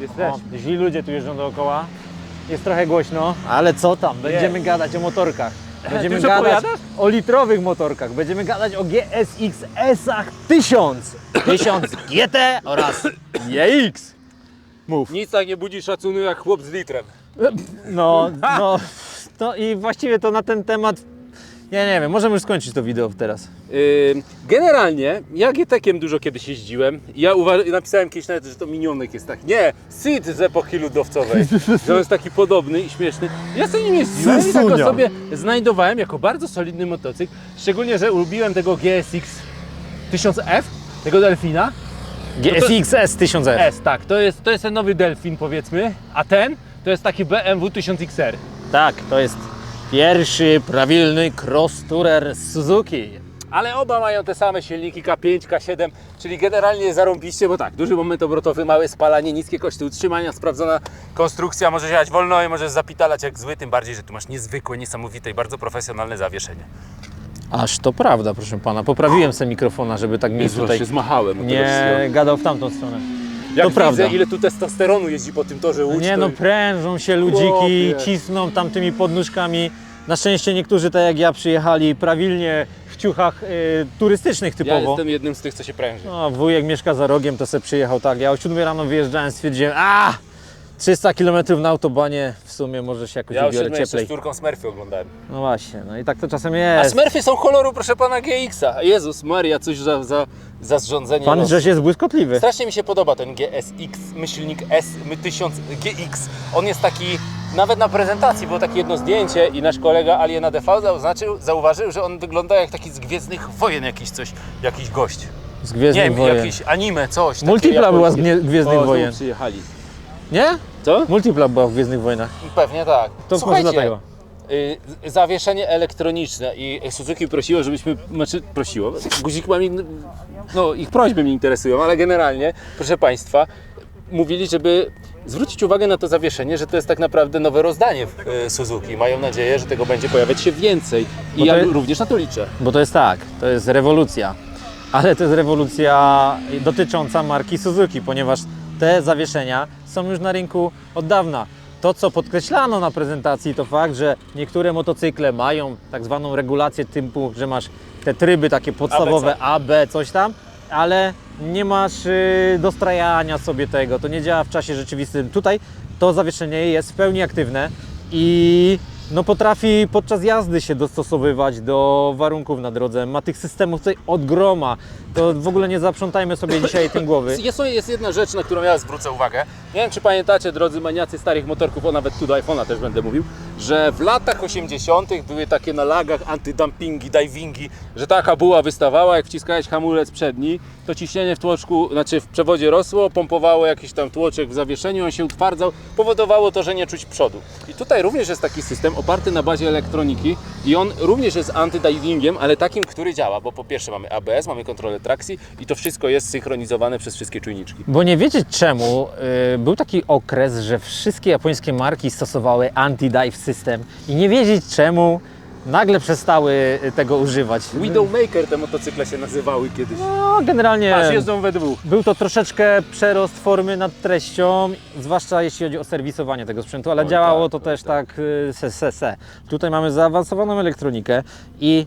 Jesteś. O, źli ludzie tu jeżdżą dookoła. Jest trochę głośno, ale co tam? Będziemy gadać o motorkach. Będziemy już gadać o litrowych motorkach. Będziemy gadać o GSX S-ach 1000, 1000 GT oraz JX. Mów. Nic tak nie budzi szacunku jak chłop z litrem. No, no, no i właściwie to na ten temat, ja nie wiem, możemy już skończyć to wideo teraz. Yy, generalnie, ja GT-kiem dużo kiedyś jeździłem. Ja napisałem kiedyś nawet, że to minionek jest taki. Nie, Sid z epoki ludowcowej. że on jest taki podobny i śmieszny. Ja sobie nim jeździłem i tak go sobie znajdowałem jako bardzo solidny motocykl. Szczególnie, że lubiłem tego GSX 1000F, tego Delfina. GSX S 1000F. S, tak, to jest, to jest ten nowy Delfin powiedzmy, a ten to jest taki BMW 1000XR. Tak, to jest pierwszy prawilny cross tourer z Suzuki. Ale oba mają te same silniki K5, K7, czyli generalnie zarąbiście, bo tak, duży moment obrotowy, małe spalanie, niskie koszty utrzymania, sprawdzona konstrukcja, możesz jechać wolno i możesz zapitalać jak zły, tym bardziej, że tu masz niezwykłe, niesamowite i bardzo profesjonalne zawieszenie. Aż to prawda, proszę pana. Poprawiłem sobie mikrofona, żeby tak mi tutaj się zmachałem. nie gadał w tamtą stronę. Jak to widzę, prawda. ile tu testosteronu jeździ po tym torze Łódź, Nie to... no, prężą się ludziki, Chłopie. cisną tam tymi podnóżkami. Na szczęście niektórzy, tak jak ja, przyjechali prawilnie w ciuchach y, turystycznych Ja typowo. jestem jednym z tych, co się pręży. No, wujek mieszka za rogiem, to se przyjechał tak. Ja o 7 rano wyjeżdżałem, stwierdziłem, a 300 km na autobanie, w sumie może się jakoś Ja o ubiorę siódmej jeszcze cieplej. z córką Smurfy oglądałem. No właśnie, no i tak to czasem A jest. Smurfy są koloru, proszę pana, GX-a. Jezus Maria, coś za, za, za zrządzenie. Pan losu. żeś jest błyskotliwy. Strasznie mi się podoba ten GSX, myślnik S 1000 GX. On jest taki, nawet na prezentacji było takie jedno zdjęcie i nasz kolega Aliena TV zaznaczył, zauważył, że on wygląda jak taki z Gwiezdnych Wojen jakiś coś, jakiś gość. Z Nie Gwiezdnych wiem, Wojen. jakiś anime, coś. takie Multipla była z japońskie. Gnie- Gwiezdnych O, znowu Wojen. przyjechali. Nie? Co? Multipla była w Gwiezdnych Wojnach. Pewnie tak. To Słuchajcie, może dlatego. y, zawieszenie elektroniczne i Suzuki prosiło, żebyśmy, znaczy prosiło, guzik mam, in- no ich prośby mnie interesują, ale generalnie, proszę Państwa, mówili, żeby zwrócić uwagę na to zawieszenie, że to jest tak naprawdę nowe rozdanie w y, Suzuki. Mają nadzieję, że tego będzie pojawiać się więcej i ja jest- również na to liczę. Bo to jest tak, to jest rewolucja. Ale to jest rewolucja dotycząca marki Suzuki, ponieważ te zawieszenia są już na rynku od dawna. To, co podkreślano na prezentacji, to fakt, że niektóre motocykle mają tak zwaną regulację typu, że masz te tryby takie podstawowe A, B, coś tam, ale nie masz y, dostrajania sobie tego, to nie działa w czasie rzeczywistym. Tutaj to zawieszenie jest w pełni aktywne i no potrafi podczas jazdy się dostosowywać do warunków na drodze. Ma tych systemów tutaj od groma. To w ogóle nie zaprzątajmy sobie dzisiaj tym głowy. Jest, jest jedna rzecz, na którą ja zwrócę uwagę. Nie wiem, czy pamiętacie, drodzy maniacy starych motorków, o nawet tu do iPhone'a też będę mówił, że w latach 80. były takie na lagach antydumpingi, divingi, że taka buła wystawała, jak wciskałeś hamulec przedni, to ciśnienie w tłoczku, znaczy w przewodzie rosło, pompowało jakiś tam tłoczek w zawieszeniu, on się utwardzał, powodowało to, że nie czuć przodu. I tutaj również jest taki system oparty na bazie elektroniki i on również jest antydivingiem, ale takim, który działa, bo po pierwsze mamy ABS, mamy kontrolę trakcji i to wszystko jest synchronizowane przez wszystkie czujniczki. Bo nie wiedzieć czemu, y, był taki okres, że wszystkie japońskie marki stosowały anti-dive system i nie wiedzieć czemu nagle przestały y, tego używać. Widowmaker te motocykle się nazywały kiedyś. No, generalnie Aż jeżdżą we dwóch. był to troszeczkę przerost formy nad treścią, zwłaszcza jeśli chodzi o serwisowanie tego sprzętu, ale Oj, działało tak, to oj, też tak. tak y, se, se, se. Tutaj mamy zaawansowaną elektronikę i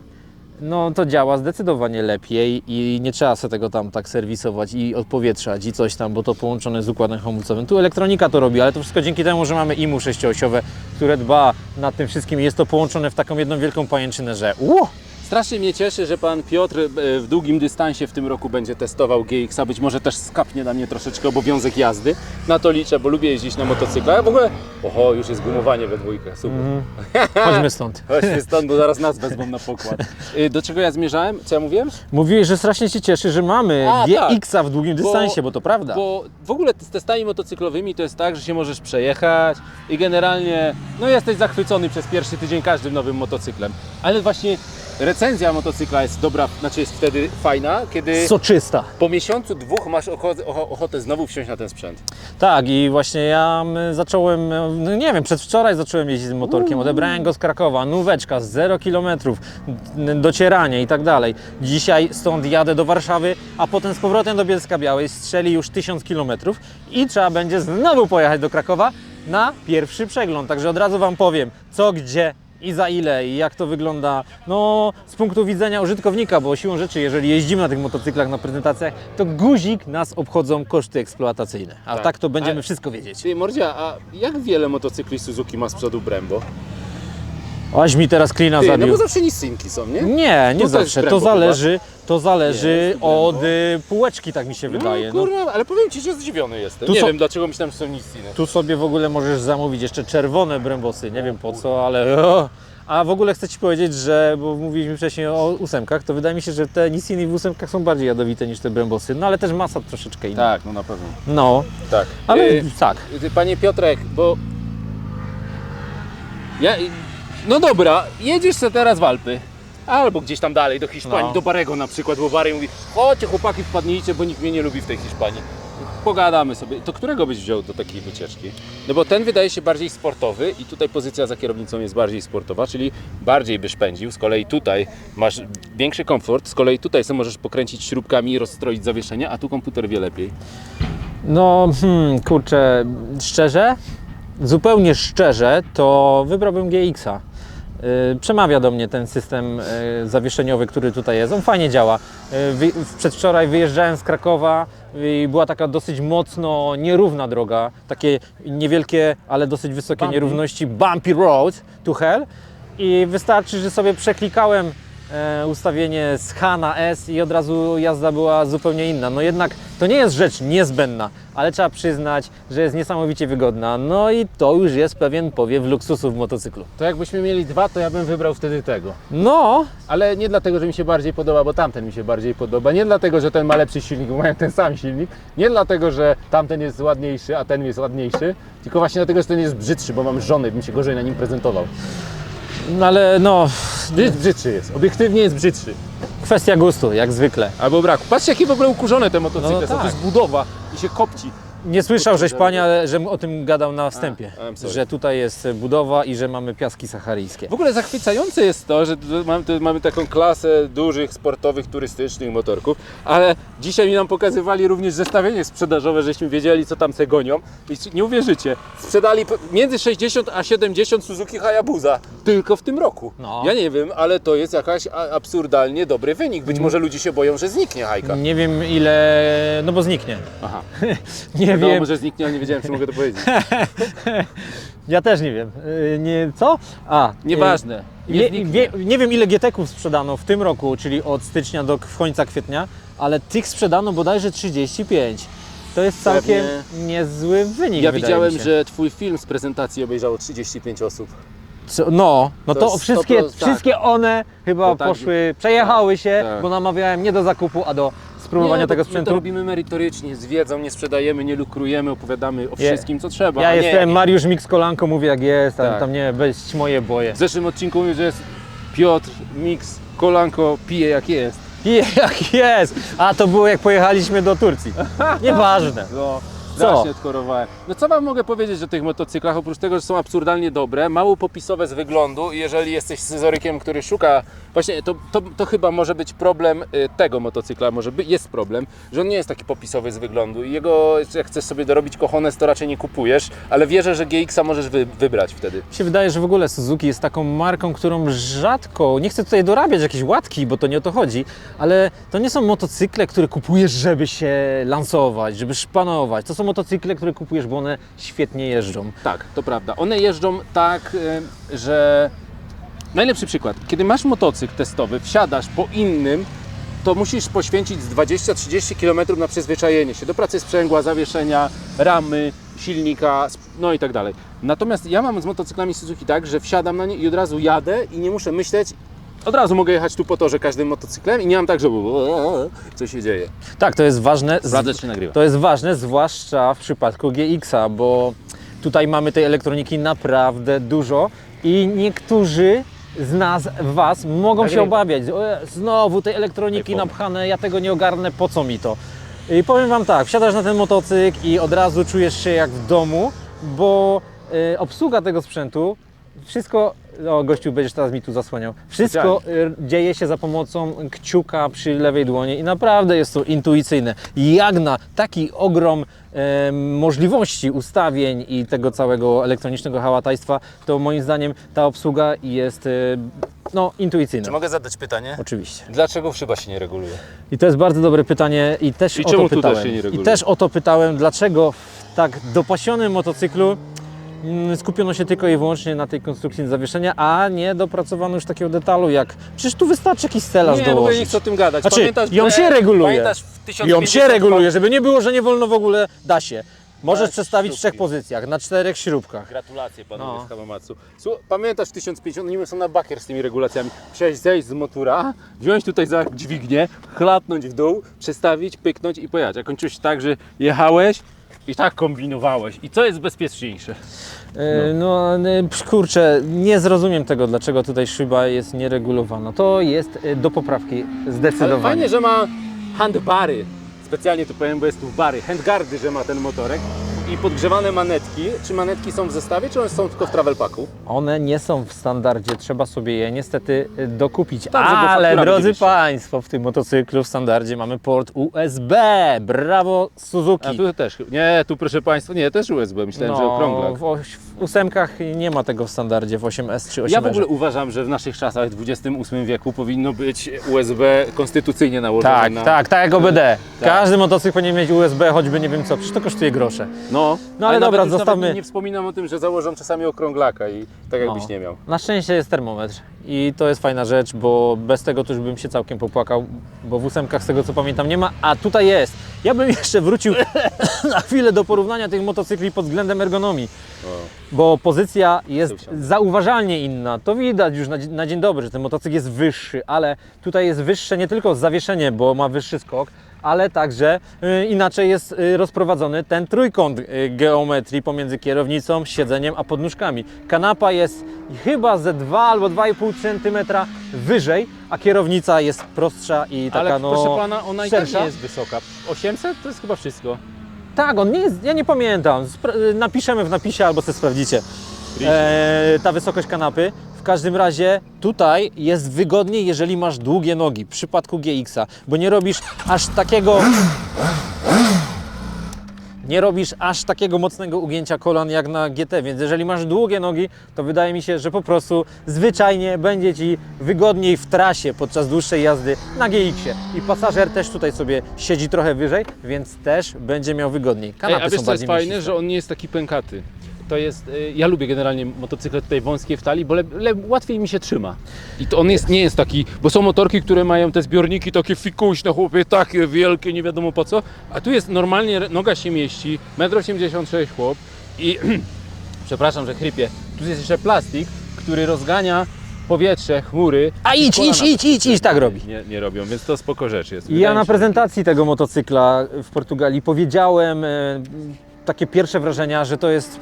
no to działa zdecydowanie lepiej i nie trzeba sobie tego tam tak serwisować i odpowietrzać i coś tam, bo to połączone z układem hamulcowym. Tu elektronika to robi, ale to wszystko dzięki temu, że mamy IMU sześcioosiowe, które dba nad tym wszystkim i jest to połączone w taką jedną wielką pajęczynę, że ło! Strasznie mnie cieszy, że pan Piotr e, w długim dystansie w tym roku będzie testował GX-a. Być może też skapnie na mnie troszeczkę obowiązek jazdy. Na to liczę, bo lubię jeździć na motocyklach. A w ogóle, oho, już jest gumowanie we dwójkę, super. Chodźmy stąd. Chodźmy stąd, bo zaraz nas wezmą na pokład. Y, Do czego ja zmierzałem? Co ja mówiłem? Mówiłeś, że strasznie się cieszy, że mamy A, tak. W długim dystansie, bo to prawda. Bo w ogóle z testami motocyklowymi to jest tak, że się możesz przejechać i generalnie no jesteś zachwycony przez pierwszy tydzień każdym nowym motocyklem. Ale właśnie recenzja motocykla jest dobra, znaczy jest wtedy fajna, kiedy Soczysta. po miesiącu, dwóch masz ochotę, ocho- ochotę znowu wsiąść na ten sprzęt. Tak, i właśnie ja mm, zacząłem, no nie wiem, przedwczoraj zacząłem jeździć z motorkiem. Odebrałem go z Krakowa, nóweczka, 0 km, docieranie i tak dalej. Dzisiaj stąd jadę do Warszawy, a potem z powrotem do Bielska Białej strzeli już 1000 km i trzeba będzie znowu pojechać do Krakowa na pierwszy przegląd. Także od razu Wam powiem, co, gdzie i za ile i jak to wygląda no, z punktu widzenia użytkownika, bo siłą rzeczy, jeżeli jeździmy na tych motocyklach na prezentacjach, to guzik nas obchodzą koszty eksploatacyjne. A tak, Tak. to będziemy Ale- wszystko wiedzieć. Ty, Mordzia, a jak wiele motocykli Suzuki ma z przodu Brembo? Aś mi teraz klina Ty, no zabił. bo zawsze nisynki są, nie? Nie, nie też zawsze. To zależy, to zależy Jest od y, półeczki, tak mi się wydaje. No, No, kurwa, ale powiem Ci, że zdziwiony jestem. Tu nie są- wiem, dlaczego myślałem, że są nisiny. tu sobie w ogóle możesz zamówić jeszcze czerwone brembosy. Nie wiem po co, ale. O. A w ogóle chcę Ci powiedzieć, że, bo mówiliśmy wcześniej o ósemkach, to wydaje mi się, że te Nisiny w ósemkach są bardziej jadowite niż te brembosy, no ale też masa troszeczkę inna. Tak, no na pewno. No, Tak. ale Y, tak. Ty, Panie Piotrek, bo... Ja... No dobra, jedziesz sobie teraz w Alpy. Albo gdzieś tam dalej, do Hiszpanii, No. do Barego na przykład, bo Bary mówi chodźcie chłopaki wpadnijcie, bo nikt mnie nie lubi w tej Hiszpanii. Pogadamy sobie. To którego byś wziął do takiej wycieczki? No bo ten wydaje się bardziej sportowy i tutaj pozycja za kierownicą jest bardziej sportowa, czyli bardziej byś pędził. Z kolei tutaj masz większy komfort, z kolei tutaj sobie możesz pokręcić śrubkami i rozstroić zawieszenia, a tu komputer wie lepiej. No, hmm, kurczę, szczerze, zupełnie szczerze, to wybrałbym GX-a. Yy, Przemawia do mnie ten system yy, zawieszeniowy, który tutaj jest. On fajnie działa. W- Przedwczoraj wyjeżdżałem z Krakowa i była taka dosyć mocno nierówna droga. Takie niewielkie, ale dosyć wysokie Bumpy. nierówności. Bumpy road to hell. I wystarczy, że sobie przeklikałem ustawienie z H na S i od razu jazda była zupełnie inna. No jednak to nie jest rzecz niezbędna, ale trzeba przyznać, że jest niesamowicie wygodna. No i to już jest pewien powiew luksusu w motocyklu. To jakbyśmy mieli dwa, to ja bym wybrał wtedy tego. No, Ale nie dlatego, że mi się bardziej podoba, bo tamten mi się bardziej podoba. Nie dlatego, że ten ma lepszy silnik, bo mają ten sam silnik. Nie dlatego, że tamten jest ładniejszy, a ten jest ładniejszy. Tylko właśnie dlatego, że ten jest brzydszy, bo mam żonę, bym się gorzej na nim prezentował. No ale no, Brzyd, brzydszy jest, obiektywnie jest brzydszy. kwestia gustu, jak zwykle. Albo braku. Patrzcie, jakie w ogóle ukurzone te motocykle No są. tak. To jest budowa i się kopci. Nie słyszał żeś panie, żem o tym gadał na wstępie, A, I'm sorry. że tutaj jest budowa i że mamy piaski saharyjskie. W ogóle zachwycające jest to, że tu mamy, tu mamy taką klasę dużych, sportowych, turystycznych motorków, ale dzisiaj mi nam pokazywali również zestawienie sprzedażowe, żeśmy wiedzieli, co tam se gonią. I nie uwierzycie, sprzedali po- między 60 a 70 Suzuki Hayabusa tylko w tym roku. No. Ja nie wiem, ale to jest jakaś a- absurdalnie dobry wynik. Być może ludzie się boją, że zniknie hajka. Nie wiem ile, no bo zniknie. Aha, Nie no wiem, może zniknie, ale nie wiedziałem, czy mogę to powiedzieć. Ja też nie wiem. Yy, Nie, co? A, Nieważne. yy, Nie Nie, wie, nie wiem ile GT-ków sprzedano w tym roku, czyli od stycznia do końca kwietnia, ale tych sprzedano bodajże 35. To jest całkiem niezły wynik. Ja widziałem, że Twój film z prezentacji obejrzało 35 osób. Co, no, no To to, wszystkie, 100%, tak. wszystkie one chyba To tak, poszły, przejechały się, tak. bo namawiałem nie do zakupu, a do spróbowania Nie, tego bo My to sprzętu. robimy merytorycznie, z wiedzą, nie sprzedajemy, nie lukrujemy, opowiadamy o wszystkim, co trzeba. Ja a nie, jestem Mariusz Mix Kolanko, mówię jak jest, tam, Tak. tam nie, weź moje boje. W zeszłym odcinku mówił, że jest Piotr, Mix, Kolanko, pije jak jest. I jak jest! A to było jak pojechaliśmy do Turcji. Nieważne. No, Co? strasznie odchorowałem. No co wam mogę powiedzieć o tych motocyklach, oprócz tego, że są absurdalnie dobre, mało popisowe z wyglądu i jeżeli jesteś scyzorykiem, który szuka, właśnie to, to, to chyba może być problem y, tego motocykla, może by, jest problem, że on nie jest taki popisowy z wyglądu i jego, jak chcesz sobie dorobić kochones, to raczej nie kupujesz, ale wierzę, że GX-a możesz wy, wybrać wtedy. Mi się wydaje, że w ogóle Suzuki jest taką marką, którą rzadko, nie chcę tutaj dorabiać jakiejś łatki, bo to nie o to chodzi, ale to nie są motocykle, które kupujesz, żeby się lansować, żeby szpanować. To są motocykle, które kupujesz, bo one świetnie jeżdżą. Tak, to prawda. One jeżdżą tak, y, że. Najlepszy przykład. Kiedy masz motocykl testowy, wsiadasz po innym, to musisz poświęcić z 20-30 km na przyzwyczajenie się do pracy sprzęgła, zawieszenia, ramy, silnika, no i tak dalej. Natomiast ja mam z motocyklami Suzuki tak, że wsiadam na nie i od razu jadę i nie muszę myśleć. Od razu mogę jechać tu po torze każdym motocyklem i nie mam tak, że co się dzieje. Tak, to jest ważne. Sprawdzę, czy nagrywa. To jest ważne, zwłaszcza w przypadku GX-a, bo tutaj mamy tej elektroniki naprawdę dużo i niektórzy z nas, was, mogą się Nagrywa. obawiać. Znowu tej elektroniki iPhone. napchane, ja tego nie ogarnę, po co mi to? I powiem Wam tak, wsiadasz na ten motocykl i od razu czujesz się jak w domu, bo y, obsługa tego sprzętu, wszystko, o gościu będziesz teraz mi tu zasłaniał, wszystko y, dzieje się za pomocą kciuka przy lewej dłoni i naprawdę jest to intuicyjne. Jak na taki ogrom e, możliwości ustawień i tego całego elektronicznego hałatajstwa, to moim zdaniem ta obsługa jest e, no, intuicyjna. Czy mogę zadać pytanie? Oczywiście. Dlaczego szyba się nie reguluje? I to jest bardzo dobre pytanie i też I o czemu to pytałem. się nie I reguluje? też o to pytałem, dlaczego w tak dopasionym motocyklu skupiono się tylko i wyłącznie na tej konstrukcji zawieszenia, a nie dopracowano już takiego detalu jak przecież tu wystarczy jakiś stelaż Nie, ogóle nie dołożyć. chcę o tym gadać. Znaczy, Pamiętasz, ją się reguluje. Pamiętasz 1050 się reguluje, żeby nie było, że nie wolno w ogóle, da się. Możesz Tak, przestawić w trzech pozycjach, na czterech śrubkach. Gratulacje panowie No. z Hamamatsu. Pamiętasz w 1050, oni są na bakier z tymi regulacjami. Przejść, zejść z motora, wziąć tutaj za dźwignię, chlapnąć w dół, przestawić, pyknąć i pojechać. A kończyłeś tak, że jechałeś i tak kombinowałeś. I co jest bezpieczniejsze? E, No, e, kurczę, nie zrozumiem tego, dlaczego tutaj szyba jest nieregulowana. To jest e, do poprawki Ale zdecydowanie. fajnie, że ma handbary. Specjalnie tu powiem, bo jest tu bary. Handgardy, że ma ten motorek. I podgrzewane manetki. Czy manetki są w zestawie, czy one są tylko w travel packu? One nie są w standardzie, trzeba sobie je niestety y, dokupić. Tak, Ale faktura drodzy będzie Państwo, w tym motocyklu w standardzie mamy port USB. Brawo Suzuki. A tu też. Nie, tu proszę Państwa, nie, też USB. Myślałem, że okrągłak. w, oś- w ósemkach nie ma tego w standardzie, w 8S czy 8S. Ja w ogóle uważam, że w naszych czasach, w XXVIII wieku powinno być USB konstytucyjnie nałożone Tak, na... tak, tak jak OBD. Tak. Każdy motocykl powinien mieć USB, choćby nie wiem co, przecież to kosztuje grosze. No, No ale dobra, nawet, już zostawmy- Nawet nie wspominam o tym, że założą czasami okrąglaka i tak jakbyś No. nie miał. Na szczęście jest termometr i to jest fajna rzecz, bo bez tego to już bym się całkiem popłakał, bo w ósemkach z tego co pamiętam nie ma, a tutaj jest. Ja bym jeszcze wrócił na chwilę do porównania tych motocykli pod względem ergonomii, bo pozycja jest zauważalnie inna. To widać już na, dzie- na dzień dobry, że ten motocykl jest wyższy, ale tutaj jest wyższe nie tylko zawieszenie, bo ma wyższy skok, ale także y, inaczej jest y, rozprowadzony ten trójkąt y, geometrii pomiędzy kierownicą, siedzeniem a podnóżkami. Kanapa jest chyba ze 2 albo 2,5 cm wyżej, a kierownica jest prostsza i taka Ale no proszę Pana, ona i tak jest wysoka. 800 to jest chyba wszystko. Tak, on nie jest, ja nie pamiętam. Spra- napiszemy w napisie albo sobie sprawdzicie. E, ta wysokość kanapy. W każdym razie tutaj jest wygodniej, jeżeli masz długie nogi w przypadku GX-a, bo nie robisz aż takiego. Nie robisz aż takiego mocnego ugięcia kolan jak na GT, więc jeżeli masz długie nogi, to wydaje mi się, że po prostu zwyczajnie będzie Ci wygodniej w trasie podczas dłuższej jazdy na GX-ie. I pasażer też tutaj sobie siedzi trochę wyżej, więc też będzie miał wygodniej. Ej, Kanapy a wiesz są co jest bardziej fajne, mięsiste. że on nie jest taki pękaty. To jest, y, ja lubię generalnie motocykle tutaj wąskie w talii, bo le, le, łatwiej mi się trzyma. I to on jest, nie jest taki, bo są motorki, które mają te zbiorniki takie fikuśne, chłopie, takie wielkie, nie wiadomo po co. A tu jest normalnie, noga się mieści, 1,86 m chłop i, przepraszam, że chrypię, tu jest jeszcze plastik, który rozgania powietrze, chmury. A idź, idź, idź, idź, idź, tak robi. Nie, nie robią, więc to spoko rzecz jest. Wydaje ja na się, prezentacji tego motocykla w Portugalii powiedziałem e, takie pierwsze wrażenia, że to jest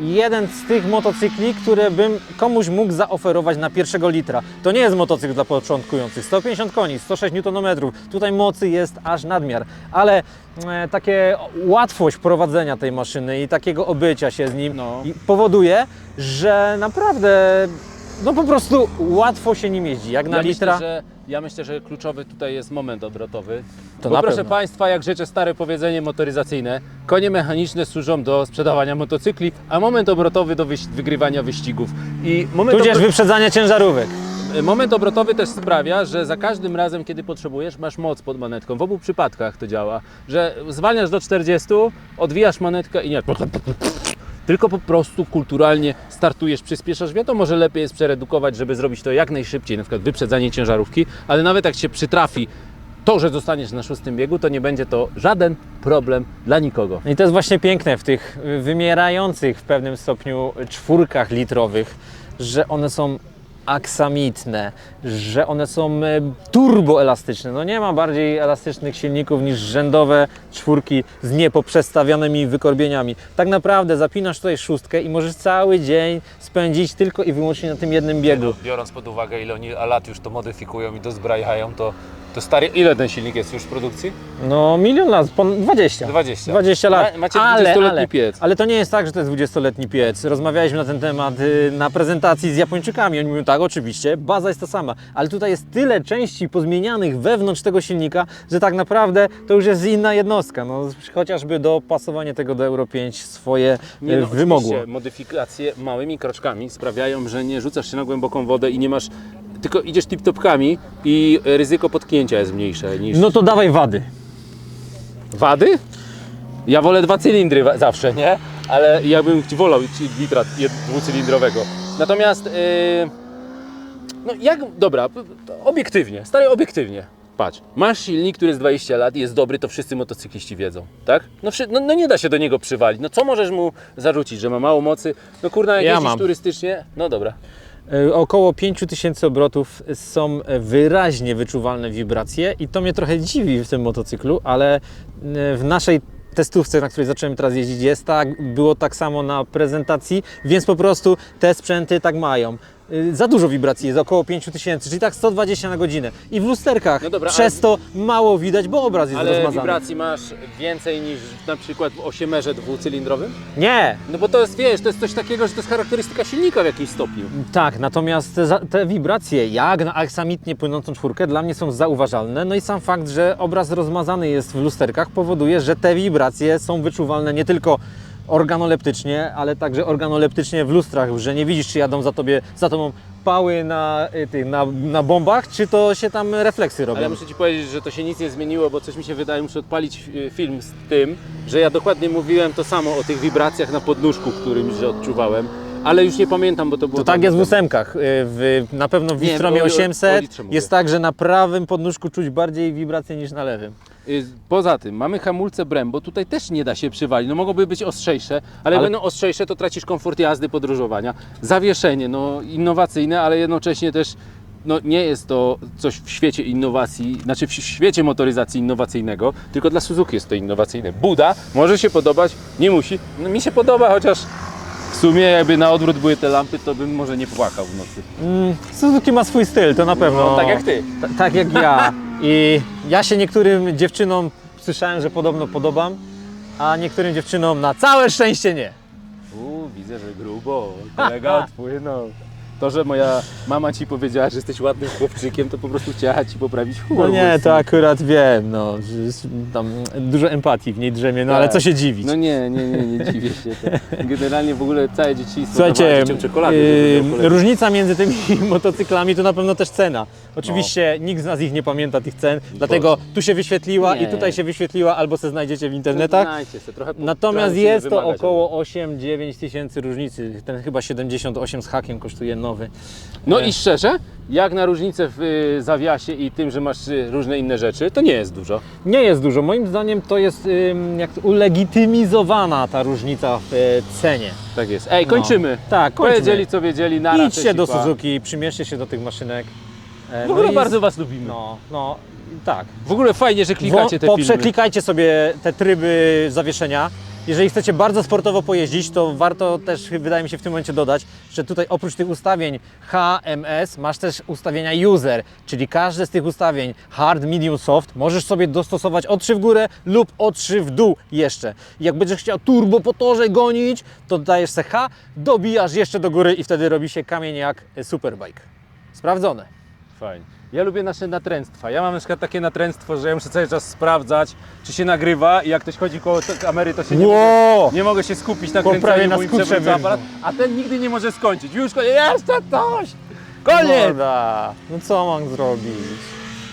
jeden z tych motocykli, które bym komuś mógł zaoferować na pierwszego litra. To nie jest motocykl dla początkujących. 150 koni, 106 Nm, tutaj mocy jest aż nadmiar, ale e, takie łatwość prowadzenia tej maszyny i takiego obycia się z nim No. powoduje, że naprawdę no po prostu łatwo się nim jeździ. Jak na ja litra. Myślę, że, ja myślę, że kluczowy tutaj jest moment obrotowy. To Bo na proszę pewno. Państwa, jak rzeczy stare powiedzenie motoryzacyjne, konie mechaniczne służą do sprzedawania motocykli, a moment obrotowy do wyś- wygrywania wyścigów. I moment, Tudzież obro- wyprzedzanie ciężarówek. moment obrotowy też sprawia, że za każdym razem, kiedy potrzebujesz, masz moc pod manetką. W obu przypadkach to działa, że zwalniasz do 40, odwijasz manetkę i nie. Tylko po prostu kulturalnie startujesz, przyspieszasz. Wiadomo, że lepiej jest przeredukować, żeby zrobić to jak najszybciej, na przykład wyprzedzanie ciężarówki, ale nawet jak się przytrafi to, że zostaniesz na szóstym biegu, to nie będzie to żaden problem dla nikogo. I to jest właśnie piękne w tych wymierających w pewnym stopniu czwórkach litrowych, że one są aksamitne, że one są e, turboelastyczne. No nie ma bardziej elastycznych silników niż rzędowe czwórki z niepoprzestawionymi wykorbieniami. Tak naprawdę zapinasz tutaj szóstkę i możesz cały dzień spędzić tylko i wyłącznie na tym jednym biegu. No, biorąc pod uwagę ile oni lat już to modyfikują i dozbrajają, to, to stary, ile ten silnik jest już w produkcji? No milion lat, pon- 20. 20. 20 lat. Ma- macie ale, 20-letni ale, piec. Ale to nie jest tak, że to jest 20-letni piec. Rozmawialiśmy na ten temat y, na prezentacji z Japończykami. Oni mówią tak, oczywiście, baza jest ta sama, ale tutaj jest tyle części pozmienianych wewnątrz tego silnika, że tak naprawdę to już jest inna jednostka. No, chociażby dopasowanie tego do Euro 5 swoje Nie, y, no, wymogło. Modyfikacje małymi kroczkami sprawiają, że nie rzucasz się na głęboką wodę i nie masz, tylko idziesz tip-topkami i ryzyko potknięcia jest mniejsze niż No to dawaj wady. wady. Ja wolę dwa cylindry zawsze, nie? Ale ja bym wolał ci- litra dwucylindrowego. Natomiast, yy, no jak, dobra, obiektywnie, stary obiektywnie. Patrz, masz silnik, który jest 20 lat i jest dobry, to wszyscy motocykliści wiedzą, tak? No, no, no nie da się do niego przywalić. No co możesz mu zarzucić, że ma mało mocy? No kurna, jak Ja jeździsz mam. turystycznie, no dobra. E, Około 5000 obrotów są wyraźnie wyczuwalne wibracje i to mnie trochę dziwi w tym motocyklu, ale e, w naszej testówce, na której zacząłem teraz jeździć, jest tak, było tak samo na prezentacji, więc po prostu te sprzęty tak mają. E, Za dużo wibracji jest, około 5000, czyli tak 120 na godzinę. I w lusterkach No dobra, przez to mało widać, bo obraz jest Ale rozmazany. wibracji masz więcej niż na przykład w osiemerze dwucylindrowym? Nie! No bo to jest, wiesz, to jest coś takiego, że to jest charakterystyka silnika w jakimś stopniu. Tak, natomiast te, te wibracje, jak na aksamitnie płynącą czwórkę, dla mnie są zauważalne. No i sam fakt, że obraz rozmazany jest w lusterkach, powoduje, że te wibracje są wyczuwalne nie tylko organoleptycznie, ale także organoleptycznie w lustrach, że nie widzisz, czy jadą za, tobie, za tobą pały na, y, na, na bombach, czy to się tam refleksy robią. Ale ja muszę Ci powiedzieć, że to się nic nie zmieniło, bo coś mi się wydaje, muszę odpalić y, film z tym, że ja dokładnie mówiłem to samo o tych wibracjach na podnóżku, którym że odczuwałem, ale już nie pamiętam, bo to było... To tak jest w ósemkach. Y, W, na pewno w Wistromie o- o- o 800 jest tak, że na prawym podnóżku czuć bardziej wibracje niż na lewym. Y, Poza tym, mamy hamulce Brembo, tutaj też nie da się przywalić, no mogłyby być ostrzejsze, ale, Ale- będą ostrzejsze, to tracisz komfort jazdy, podróżowania. Zawieszenie, no innowacyjne, ale jednocześnie też no, nie jest to coś w świecie innowacji, znaczy w świecie motoryzacji innowacyjnego, tylko dla Suzuki jest to innowacyjne. Buda może się podobać, nie musi. No, mi się podoba, chociaż w sumie jakby na odwrót były te lampy, to bym może nie płakał w nocy. Mm, Suzuki ma swój styl, to na pewno. No, tak jak ty. Ta- tak jak ja. I ja się niektórym dziewczynom słyszałem, że podobno podobam, a niektórym dziewczynom na całe szczęście nie. Uuu, widzę, że grubo, kolega odpłynął. To, że moja mama ci powiedziała, że jesteś ładnym chłopczykiem, to po prostu chciała ci poprawić humor. No nie, to akurat wiem, no, że tam dużo empatii w niej drzemie, no ale Tak. co się dziwić. No nie, nie, nie, nie dziwię się. To generalnie w ogóle całe dzieciństwo Słuchajcie, czekolady. yy, różnica między tymi motocyklami to na pewno też cena. Oczywiście nikt z nas ich nie pamięta tych cen, dlatego tu się wyświetliła Nie. i tutaj się wyświetliła, albo se znajdziecie w internetach. Znajcie se, trochę po- Natomiast trochę jest to wymagać, około 8-9 tysięcy różnicy. Ten chyba 78 z hakiem kosztuje nowy. No i szczerze, jak na różnicę w y, zawiasie i tym, że masz y, różne inne rzeczy, to nie jest dużo. Nie jest dużo. Moim zdaniem to jest ym, jak to ulegitymizowana ta różnica w e, cenie. Tak jest. Ej, kończymy. Tak, kończymy. Powiedzieli co wiedzieli, na Idźcie do Suzuki, przymierzcie się do tych maszynek. E, W ogóle i- bardzo Was lubimy. No, no, tak. W ogóle fajnie, że klikacie te filmy. Poprzeklikajcie sobie te tryby zawieszenia. Jeżeli chcecie bardzo sportowo pojeździć, to warto też, wydaje mi się, w tym momencie dodać, że tutaj oprócz tych ustawień HMS masz też ustawienia user, czyli każde z tych ustawień hard, medium, soft możesz sobie dostosować o 3 w górę lub o 3 w dół jeszcze. Jak będziesz chciał turbo po torze gonić, to dajesz se H, dobijasz jeszcze do góry i wtedy robi się kamień jak superbike. Sprawdzone. Fajnie. Ja lubię nasze natręctwa. Ja mam na przykład takie natręctwo, że ja muszę cały czas sprawdzać, czy się nagrywa i jak ktoś chodzi koło te- kamery, to się nie, Wow! mogę, nie mogę się skupić na Bo prawie kręceniu, na bo mi skutrze przewrócę aparat, a ten nigdy nie może skończyć. Już koniec, jeszcze coś! Koniec! Morda. No co mam zrobić?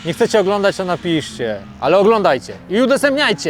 Nie chcecie oglądać, to napiszcie. Ale oglądajcie i udostępniajcie.